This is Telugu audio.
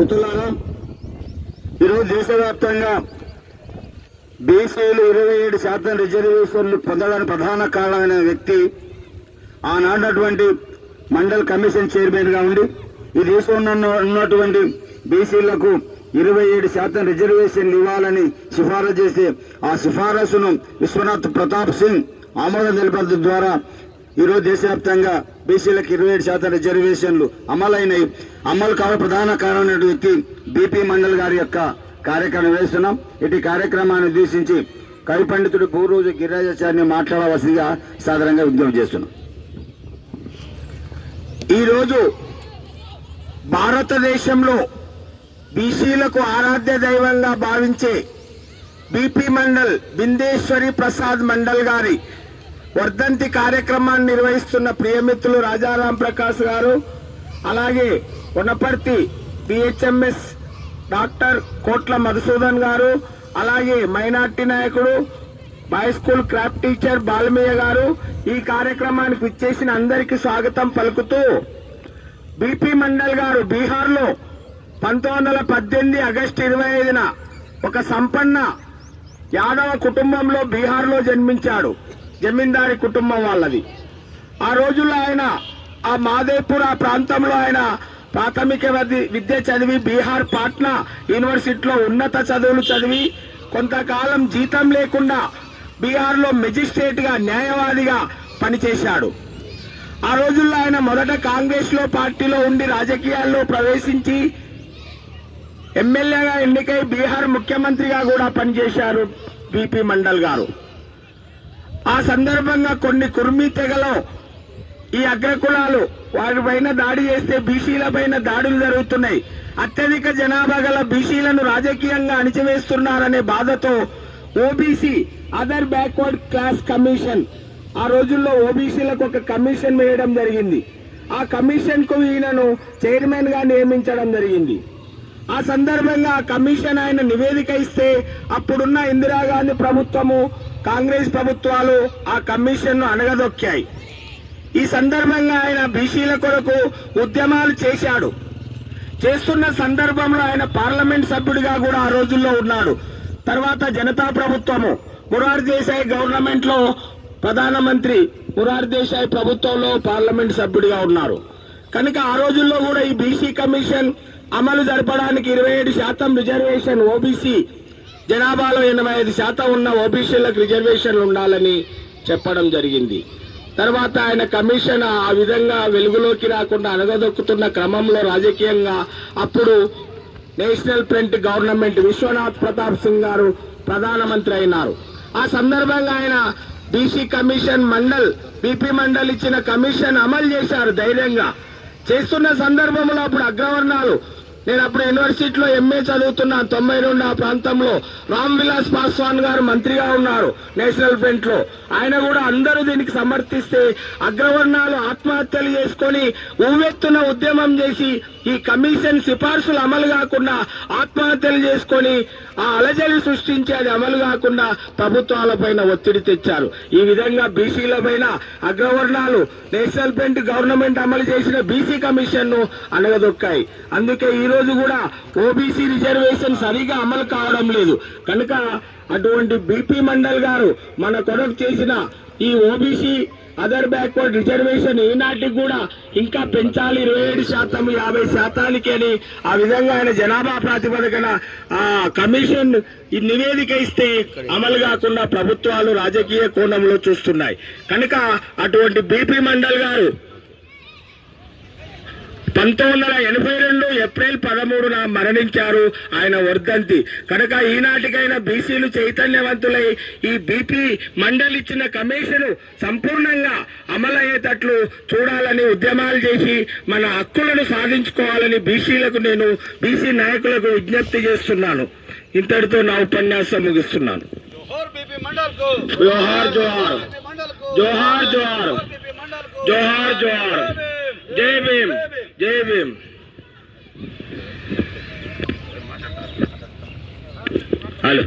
మిత్రులారా ఈరోజు దేశవ్యాప్తంగా బీసీలు ఇరవై ఏడు శాతం రిజర్వేషన్లు పొందడానికి ప్రధాన కారణమైన వ్యక్తి ఆనాడటువంటి మండల్ కమిషన్ చైర్మన్గా ఉండి ఈ దేశంలో ఉన్న- ఉన్నటువంటి బీసీలకు ఇరవై ఏడు శాతం రిజర్వేషన్లు ఇవ్వాలని సిఫారసు చేసి ఆ సిఫారసును విశ్వనాథ్ ప్రతాప్ సింగ్ ఆమోదం తెలిపడం ద్వారా ఈరోజు దేశవ్యాప్తంగా బీసీలకు ఇరవై ఏడు శాతం రిజర్వేషన్లు అమలైనవి అమలు కావ ప్రధాన కారణమైన వ్యక్తి బీపీ మండల్ గారి యొక్క కార్యక్రమం వేస్తున్నాం. ఇటు కార్యక్రమాన్ని ఉద్దేశించి కవి పండితుడు పూర్వజు గిరిరాజాచార్యని మాట్లాడవలసిందిగా సాధారణంగా విజ్ఞప్తి చేస్తున్నాం. ఈరోజు భారతదేశంలో బీసీలకు ఆరాధ్య దైవంగా భావించే బీపీ మండల్ బిందేశ్వరి ప్రసాద్ మండల్ గారి వర్ధంతి కార్యక్రమాన్ని నిర్వహిస్తున్న ప్రియమిత్రులు రాజారాం ప్రకాష్ గారు అలాగే ఉన్నపర్తి పిహెచ్ఎంఎస్ డాక్టర్ కోట్ల మధుసూదన్ గారు అలాగే మైనార్టీ నాయకుడు high school craft teacher Balamayya గారు ఈ కార్యక్రమానికి విచ్చేసిన అందరికీ స్వాగతం పలుకుతూ బీపీ మండల్ గారు బీహార్లో పంతొమ్మిది వందల పద్దెనిమిది ఆగస్టు ఇరవై ఐదున ఒక సంపన్న యాదవ కుటుంబంలో బీహార్లో జన్మించాడు. జమీందారి కుటుంబం వాళ్ళది. ఆ రోజుల్లో ఆయన ఆ మాదేపూర్ ఆ ప్రాంతంలో ఆయన ప్రాథమిక విద్య చదివి బీహార్ పాట్నా యూనివర్సిటీలో ఉన్నత చదువులు చదివి కొంతకాలం జీతం లేకుండా బీహార్లో మెజిస్ట్రేట్గా న్యాయవాదిగా పనిచేశాడు. ఆ రోజుల్లో ఆయన మొదట కాంగ్రెస్లో పార్టీలో ఉండి రాజకీయాల్లో ప్రవేశించి ఎమ్మెల్యేగా ఎన్నికై బీహార్ ముఖ్యమంత్రిగా కూడా పనిచేశారు బీపీ మండల్ గారు. ఆ సందర్భంగా కొన్ని కుర్మి తెగలో ఈ అగ్రకులాలు వారి పైన దాడి చేస్తే బీసీల పైన దాడులు జరుగుతున్నాయి. అత్యధిక జనాభా గల బీసీలను రాజకీయంగా అణిచివేస్తున్నారనే బాధతో O B C other backward class commission ఆ రోజుల్లో ఓబీసీలకు ఒక కమిషన్ వేయడం జరిగింది. ఆ కమిషన్కు ఈయనను చైర్మన్గా నియమించడం జరిగింది. ఆ సందర్భంగా ఆ కమిషన్ ఆయన నివేదిక ఇస్తే అప్పుడున్న ఇందిరాగాంధీ ప్రభుత్వము కాంగ్రెస్ ప్రభుత్వాలు ఆ కమిషన్ను అణగదొక్కాయి. ఈ సందర్భంగా ఆయన బీసీల కొరకు ఉద్యమాలు చేశాడు. చేస్తున్న సందర్భంలో ఆయన పార్లమెంట్ సభ్యుడిగా కూడా ఆ రోజుల్లో ఉన్నాడు. తర్వాత జనతా ప్రభుత్వము మురారి దేశాయ్ గవర్నమెంట్లో ప్రధానమంత్రి మురారి దేశాయ్ ప్రభుత్వంలో పార్లమెంట్ సభ్యుడిగా ఉన్నారు. కనుక ఆ రోజుల్లో కూడా ఈ బీసీ కమిషన్ అమలు జరపడానికి ఇరవై ఏడు శాతం రిజర్వేషన్ ఓబీసీ జనాభాలో ఎనభై ఐదు శాతం ఉన్న ఓబీసీలకు రిజర్వేషన్లు ఉండాలని చెప్పడం జరిగింది. తర్వాత ఆయన కమిషన్ ఆ విధంగా వెలుగులోకి రాకుండా అనగదొక్కుతున్న క్రమంలో రాజకీయంగా అప్పుడు national front government Vishwanath Pratap Singh గారు ప్రధానమంత్రి అయినారు. ఆ సందర్భంగా ఆయన B C commission Mandal B P Mandal ఇచ్చిన కమిషన్ అమలు చేశారు ధైర్యంగా. చేస్తున్న సందర్భంలో అప్పుడు అగ్రవర్ణాలు నేను అప్పుడు యూనివర్సిటీలో ఎంఏ చదువుతున్నాను తొంభై రెండు ఆ ప్రాంతంలో రామ్ విలాస్ పాస్వాన్ గారు మంత్రిగా ఉన్నారు నేషనల్ ఫ్రంట్లో ఆయన కూడా అందరూ దీనికి సమర్థిస్తే అగ్రవర్ణాలు ఆత్మహత్యలు చేసుకొని ఉవ్వెత్తున ఉద్యమం చేసి ఈ కమిషన్ సిఫార్సులు అమలు కాకుండా ఆత్మహత్యలు చేసుకొని ఆ అలజడి సృష్టించి అది అమలు కాకుండా ప్రభుత్వాలపైన ఒత్తిడి తెచ్చారు. ఈ విధంగా బీసీల పైన అగ్రవర్ణాలు నేషనల్ ఫ్రంట్ గవర్నమెంట్ అమలు చేసిన బీసీ కమిషన్ను అనగదొక్కాయి. అందుకే ఈ రోజు కూడా ఓబీసీ రిజర్వేషన్ సరిగా అమలు కావడం లేదు. కనుక అటువంటి బీపీ మండల్ గారు మన కొరకు చేసిన ఈ ఓబీసీ అదర్ బ్యాక్వర్డ్ రిజర్వేషన్ ఈనాటికి కూడా ఇంకా పెంచాలి ఇరవై ఏడు శాతం యాభై శాతానికి అని ఆ విధంగా ఆయన జనాభా ప్రాతిపదికన ఆ కమిషన్ ఈ నివేదిక ఇస్తే అమలు కాకుండా ప్రభుత్వాలు రాజకీయ కోణంలో చూస్తున్నాయి. కనుక అటువంటి బీపీ మండల్ గారు పంతొమ్మిది వందల ఎనభై రెండు ఏప్రిల్ పదమూడున మరణించారు ఆయన వర్ధంతి. కనుక ఈనాటికైనా బీసీలు చైతన్యవంతులై ఈ బీపీ మండలి ఇచ్చిన కమిషన్ సంపూర్ణంగా అమలయ్యేటట్లు చూడాలని ఉద్యమాలు చేసి మన హక్కులను సాధించుకోవాలని బీసీలకు నేను బీసీ నాయకులకు విజ్ఞప్తి చేస్తున్నాను. ఇంతటితో నా ఉపన్యాసం ముగిస్తున్నాను. జోహార్ జోహార్ జోహార్. జోహార్ జోహార్. జోహార్ జై భీమ్. జై భీమ్ హలో